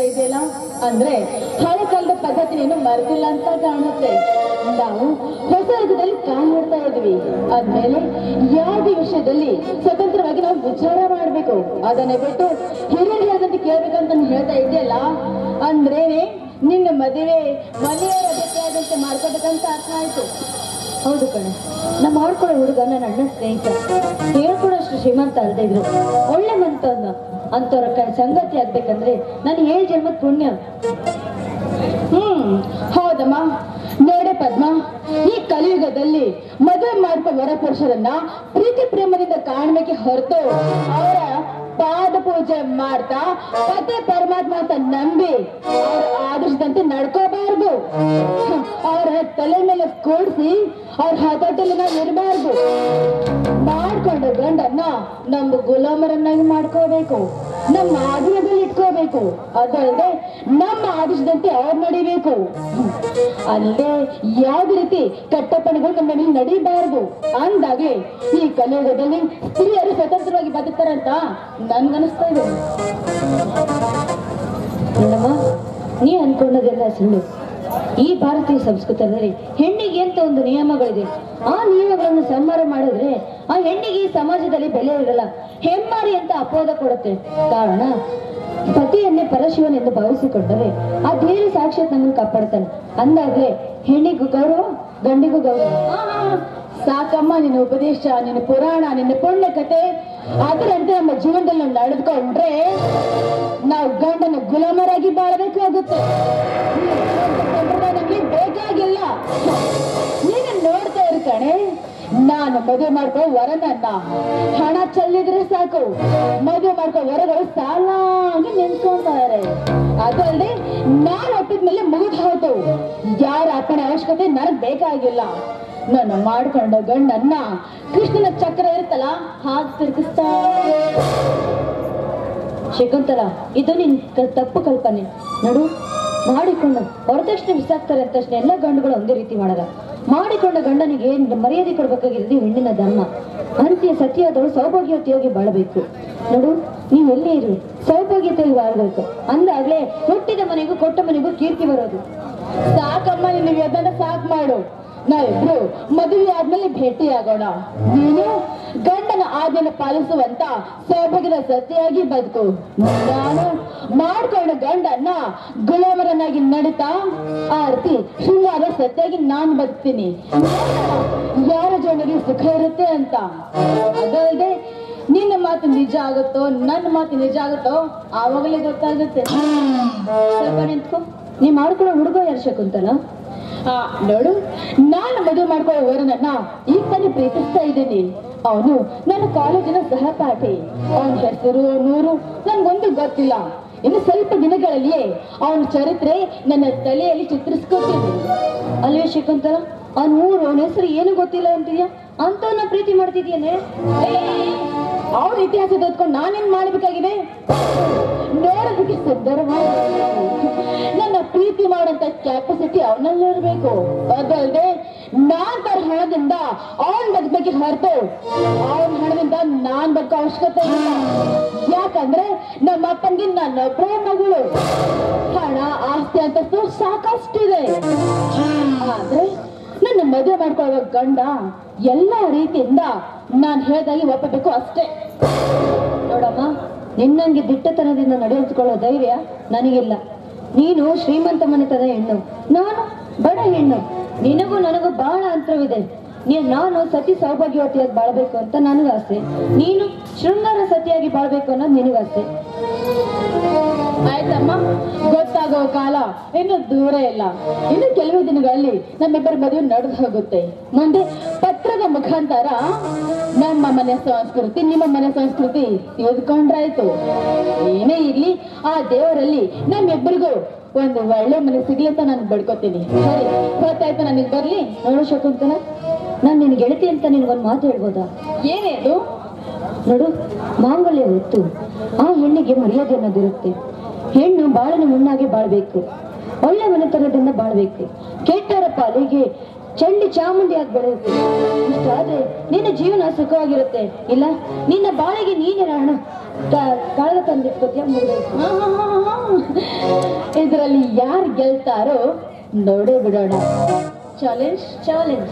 ಇದೆಯಲ್ಲ? ಅಂದ್ರೆ ಹಳೆ ಕಾಲದ ಪದ್ಧತಿ ಏನು ಮರೆತಿಲ್ಲ ಅಂತ ಕಾಣುತ್ತೆ. ನಾವು ಹೊಸ ಯುಗದಲ್ಲಿ ನೋಡ್ತಾ ಇದ್ವಿ. ಆದ್ಮೇಲೆ ಯಾವುದೇ ವಿಷಯದಲ್ಲಿ ಸ್ವತಂತ್ರವಾಗಿ ನಾವು ವಿಚಾರ ಮಾಡ್ಬೇಕು. ಅದನ್ನೇ ಬಿಟ್ಟು ಹಿರಿಯರು ಹೇಳ್ದಂತೆ ಕೇಳ್ಬೇಕಂತ ಹೇಳ್ತಾ ಇದೆಯಲ್ಲ ಅಂದ್ರೇನೆ ನಿನ್ನ ಮದುವೆ ಮನೆಯವರ ಬೇಕಾದಂತೆ ಮಾಡ್ಕೋಬೇಕಂತ ಅರ್ಥ ಆಯ್ತು. ಹೌದು ಕಣ. ನಮ್ಮ ಮಾಡ್ಕೊಳ್ಳೋ ಹುಡುಗ ನನ್ನ ಅಣ್ಣ ಸ್ನೇಹಿತ ಹೇಳ್ಕೊಡೋಷ್ಟು ಶ್ರೀಮಂತ ಅಲ್ದೇ ಇದ್ರು. ಒಳ್ಳೆ ಮಂತ ಅಂತವ್ರ ಸಂಗತಿ ಆಗ್ಬೇಕಂದ್ರೆ ನಾನು ಏಳು ಜನ್ಮದ ಪುಣ್ಯ. ಹ್ಮ್, ಹೌದಮ್ಮ. ನೋಡೆ ಪದ್ಮ, ಈ ಕಲಿಯುಗದಲ್ಲಿ ಮದುವೆ ಮಾಡ್ಕೊ ವರ ಪುರುಷರನ್ನ ಪ್ರೀತಿ ಪ್ರೇಮದಿಂದ ಕಾಣ್ಬೇಕೆ ಹೊರತು ಅವರ ಪಾದ ಪೂಜೆ ಮಾಡ್ತಾ ಪತಿ ಪರಮಾತ್ಮ ಅಂತ ನಂಬಿ ಅವ್ರ ಆದರ್ಶದಂತೆ ನಡ್ಕೋಬಾರ್ದು. ಅವ್ರ ತಲೆ ಮೇಲೆ ಕೂಡಿಸಿ ಅವ್ರ ಹತೋಟಲ್ಲಿ ನಾವು ಇರಬಾರ್ದು. ಮಾಡ್ಕೊಂಡು ಗಂಡನ್ನ ನಮ್ ಗುಲಾಮರನ್ನಾಗಿ ಮಾಡ್ಕೋಬೇಕು? ನಮ್ಮ ಆಧೀನದಲ್ಲಿ ಇಟ್ಕೋಬೇಕು. ಅದಲ್ಲದೆ ನಮ್ಮ ಆದರ್ಶದಂತೆ ಅವ್ರು ನಡಿಬೇಕು. ಅಲ್ಲದೆ ಯಾವುದೇ ರೀತಿ ಕಟ್ಟಪ್ಪಣೆಗಳು ನಮ್ಮ ಮೇಲೆ ನಡೀಬಾರದು. ಅಂದಾಗೆ ಈ ಕಲಿಯುಗದಲ್ಲಿ ಸ್ತ್ರೀಯರು ಸ್ವತಂತ್ರವಾಗಿ ಅಂತ ನನ್ಗನಿಸ್ತಾ ಇದೆ. ನೀ ಅನ್ಕೊಂಡದೆಲ್ಲ ಸುಳ್ಳು. ಈ ಭಾರತೀಯ ಸಂಸ್ಕೃತದಲ್ಲಿ ಹೆಣ್ಣಿಗೆ ಅಂತ ಒಂದು ನಿಯಮಗಳಿದೆ? ಆ ನಿಯಮಗಳನ್ನು ಸಂಹಾರ ಮಾಡಿದ್ರೆ ಆ ಹೆಣ್ಣಿಗೆ ಈ ಸಮಾಜದಲ್ಲಿ ಬೆಲೆ ಇರಲ್ಲ. ಹೆಮ್ಮಾರಿ ಅಂತ ಅಪವಾದ ಕೊಡುತ್ತೆ. ಕಾರಣ, ಪತಿಯನ್ನೇ ಪರಶಿವನೆಂದು ಭಾವಿಸಿಕೊಂಡರೆ ಆ ದೇವಿ ಸಾಕ್ಷಾತ್ ನಮ್ಮನ್ನು ಕಾಪಾಡ್ತಾನೆ. ಅಂದಾದ್ರೆ ಹೆಣ್ಣಿಗೂ ಗೌರವ, ಗಂಡಿಗೂ ಗೌರವ. ಸಾಕಮ್ಮ, ನಿನ್ನ ಉಪದೇಶ, ನಿನ್ನ ಪುರಾಣ, ನಿನ್ನ ಪುಣ್ಯ ಕತೆ ಅದರಂತೆ ನಮ್ಮ ಜೀವನದಲ್ಲಿ ನಾವು ನಡೆದುಕೊಂಡ್ರೆ ನಾವು ಗಂಡನ ಗುಲಾಮರಾಗಿ ಬಾಳಬೇಕಾಗುತ್ತೆ ನಮಗೆ ಬೇಕಾಗಿಲ್ಲ. ನೀನು ನೋಡ್ತಾ ಇರು ಕಣೆ. ನಾನು ಮದುವೆ ಮಾಡ್ಕೋ ವರನನ್ನ. ಹಣ ಚೆಲ್ಲಿದ್ರೆ ಸಾಕು. ಮದುವೆ ಮಾಡ್ಕೋ ವರಗಳು ಸಾಲಾಗಿ ನಿಂತ್ಕೊಂತಾರೆ. ಅದಲ್ಲದೆ ನಾನು ಒಪ್ಪಿದ್ಮೇಲೆ ಮುಗಿದು ಹೋಯ್ತು ಯಾರ ಅಪ್ಪನ ಅವಶ್ಯಕತೆ ನನಗ್ ಬೇಕಾಗಿಲ್ಲ. ನಾನು ಮಾಡ್ಕೊಂಡ ಗಂಡನ್ನ ಕೃಷ್ಣನ ಚಕ್ರ ಇರುತ್ತಲ್ಲ, ಹಾಗೆ ತಿರುಗಿಸ್ತಾ. ಶಕುಂತಲ, ಇದು ನಿನ್ ತಪ್ಪು ಕಲ್ಪನೆ. ನೋಡು, ಮಾಡಿಕೊಂಡು ವರದಕ್ಷಿಣೆ ಬಿಸಾಕ್ತಾರೆ ಅಂತ ಎಲ್ಲ ಗಂಡುಗಳು ಒಂದೇ ರೀತಿ ಮಾಡಲ್ಲ. ಮಾಡಿಕೊಂಡ ಗಂಡನಿಗೆ ಮರ್ಯಾದೆ ಕೊಡ್ಬೇಕಾಗಿರೋದು ಹೆಣ್ಣಿನ ಧರ್ಮ. ಅಂತ್ಯ ಸತ್ಯಾದವರು ಸೌಭಾಗ್ಯವತಿಯಾಗಿ ಬಾಳಬೇಕು. ನೋಡು, ನೀವು ಎಲ್ಲೇ ಇರಿ? ಸೌಭಾಗ್ಯತೆಯಾಗಿ ಬಾಳ್ಬೇಕು. ಅಂದಾಗ್ಲೇ ಹುಟ್ಟಿದ ಮನೆಗೂ ಕೊಟ್ಟ ಮನೆಗೂ ಕೀರ್ತಿ ಬರೋದು. ಸಾಕಮ್ಮ, ನಿನ್ನ ಅದನ್ನ ಸಾಕ್ ಮಾಡು. ನಾವಿಬ್ರು ಮದುವೆ ಆದ್ಮೇಲೆ ಭೇಟಿ ಆಗೋಣ ನೀನು ಗಂಡನ ಆಜ್ಞೆನ ಪಾಲಿಸುವಂತ ಸೌಭಾಗ್ಯದ ಸತಿಯಾಗಿ ಬದುಕು. ನಾನು ಮಾಡ್ಕೊಂಡ ಗಂಡನ್ನ ಗುಲಾಮರನ್ನಾಗಿ ನಡೀತಾ ಆರ್ತಿ ಶೃಂಗಾರ ಸತಿಯಾಗಿ ನಾನು ಬದುಕ್ತೀನಿ. ಯಾರ ಜನರಿಗೆ ಸುಖ ಇರುತ್ತೆ ಅಂತ. ಅದಲ್ಲದೆ ನಿನ್ನ ಮಾತು ನಿಜ ಆಗುತ್ತೋ, ನನ್ನ ಮಾತು ನಿಜ ಆಗುತ್ತೋ, ಆವಾಗಲೇ ಗೊತ್ತಾಗುತ್ತೆ. ಸ್ವಲ್ಪ ನೀ ಮಾಡ್ಕೊಳ್ಳೋ ಹುಡುಗ ಯಾರು ಶಕುಂತಲ? ಆ, ನೋಡು ನಾನು ಮದುವೆ ಮಾಡ್ಕೊಳ್ಳೋ ವರನನ್ನ ಈಗ ಪ್ರೀತಿಸ್ತಾ ಇದ್ದೀನಿ. ಅವನು ನನ್ನ ಕಾಲೇಜಿನ ಸಹಪಾಠಿ. ಅವನ ಹೆಸರು ನೂರು ನನ್ಗೊಂದು ಗೊತ್ತಿಲ್ಲ. ಇನ್ನು ಸ್ವಲ್ಪ ದಿನಗಳಲ್ಲಿಯೇ ಅವನ ಚರಿತ್ರೆ ನನ್ನ ತಲೆಯಲ್ಲಿ ಚಿತ್ರಿಸ್ಕೊತೀನಿ ಅಲ್ವೇ ಶಕುಂತಲ ಆ ನೂರು ಅವನ ಹೆಸರು ಏನು ಗೊತ್ತಿಲ್ಲ ಅಂತೀಯ? ಅಂತವನ್ನ ಪ್ರೀತಿ ಮಾಡ್ತಿದ್ಯೇನೆ? ಅವನ ಇತಿಹಾಸ ಓದ್ಕೊಂಡು ನಾನೇನ್ ಮಾಡಬೇಕಾಗಿದೆ? ನೋಡೋದಕ್ಕೆ ಸುಂದರವಾಗಿ ಮಾಡೋಂತ ಕ್ಯಾಪಸಿಟಿ ಅವನಲ್ಲಿ ಇರಬೇಕು. ಅದಲ್ಲದೆ ನಾನ್ ತರ ಹಣದಿಂದ ಅವನ್ ಬದುಕಿ ಹೊರತು. ಅವನ ಹಣದಿಂದ ನಾನ್ ಬದುಕೋ ಅವಶ್ಯಕತೆ ಇಲ್ಲ. ಯಾಕಂದ್ರೆ ನಮ್ಮ ಅಪ್ಪನಿಗೆ ನನ್ನ ಪ್ರೇಮಗಳು ಹಣ, ಆಸ್ತಿ ಅಂತಸ್ತು ಸಾಕಷ್ಟಿದೆ. ಆದ್ರೆ ನನ್ನ ಮದುವೆ ಮಾಡ್ಕೊಳ್ಳೋ ಗಂಡ ಎಲ್ಲ ರೀತಿಯಿಂದ ನಾನ್ ಹೇಳ್ದಾಗಿ ಒಪ್ಪಬೇಕು ಅಷ್ಟೇ. ನೋಡಮ್ಮ, ನಿನ್ನಂಗೆ ದಿಟ್ಟತನದಿಂದ ನಡೆಸಿಕೊಳ್ಳೋ ಧೈರ್ಯ ನನಗಿಲ್ಲ. ನೀನು ಶ್ರೀಮಂತ ಮನೆತದ ಹೆಣ್ಣು. ನಾನು ಬಡ ಹೆಣ್ಣು. ನಿನಗೂ ನನಗೂ ಬಹಳ ಅಂತರವಿದೆ. ನೀ ನಾನು ಸತಿ ಸೌಭಾಗ್ಯವತಿಯಾಗಿ ಬಾಳ್ಬೇಕು ಅಂತ ನನಗಾಸೆ ನೀನು ಶೃಂಗಾರ ಸತಿಯಾಗಿ ಬಾಳ್ಬೇಕು ಅನ್ನೋದು ನಿನಗಾಸೆ ಆಯ್ತಮ್ಮ? ಕಾಲ ಇನ್ನು ದೂರ ಇಲ್ಲ. ಇನ್ನು ಕೆಲವು ದಿನಗಳಲ್ಲಿ ನಮ್ಮಿಬ್ಬರ ಮದುವೆ ನಡೆದು ಹೋಗುತ್ತೆ. ಮುಂದೆ ಪತ್ರದ ಮುಖಾಂತರ ನಮ್ಮ ಮನೆ ಸಂಸ್ಕೃತಿ, ನಿಮ್ಮ ಮನೆ ಸಂಸ್ಕೃತಿ ತಿಳಿದುಕೊಂಡ್ರಾಯ್ತು. ಏನೇ ಇರ್ಲಿ, ಆ ದೇವರಲ್ಲಿ ನಮ್ಮಿಬ್ಬರಿಗೂ ಒಂದು ಒಳ್ಳೆ ಮನೆ ಸಿಗ್ಲಿ ಅಂತ ನಾನು ಬಡ್ಕೋತೀನಿ. ಸರಿ, ಗೊತ್ತಾಯ್ತು ನನಗೆ ಬರ್ಲಿ? ನೋಡು ಶಕುಂತನ ನಾನು ನಿನ್ ಗೆಳತಿ ಅಂತ ನಿನ್ಗೊಂದು ಮಾತು ಹೇಳ್ಬೋದಾ? ಏನೇನು ನೋಡು, ಮಾಂಗಲ್ಯ ಹೊತ್ತು ಆ ಹೆಣ್ಣಿಗೆ ಮರ್ಯಾದೆ ಅನ್ನೋದಿರುತ್ತೆ. ಹೆಣ್ಣು ಬಾಳನ ಮುನ್ನಾಗಿ ಬಾಳ್ಬೇಕು. ಒಳ್ಳೆ ಮನೆತನದಿಂದ ಬಾಳ್ಬೇಕು. ಕೆಟ್ಟರ ಪಾಲಿಗೆ ಚಂಡಿ ಚಾಮುಂಡಿ ಅದು ಬೆಳೆಯುತ್ತೆ. ಇಷ್ಟ ಇಷ್ಟಾದ್ರೆ ನಿನ್ನ ಜೀವನ ಸುಖವಾಗಿರುತ್ತೆ. ಇಲ್ಲ ನಿನ್ನ ಬಾಳಿಗೆ ನೀನೇ ಹಣ ಕಳೆದ ತಂದೆ ಮುಗಿದೋಯ್ತು ಹಾ, ಹಾ, ಹಾ, ಹಾ. ಇದರಲ್ಲಿ ಯಾರು ಗೆಲ್ತಾರೋ ನೋಡೇ ಬಿಡೋಣ. Challenge challenge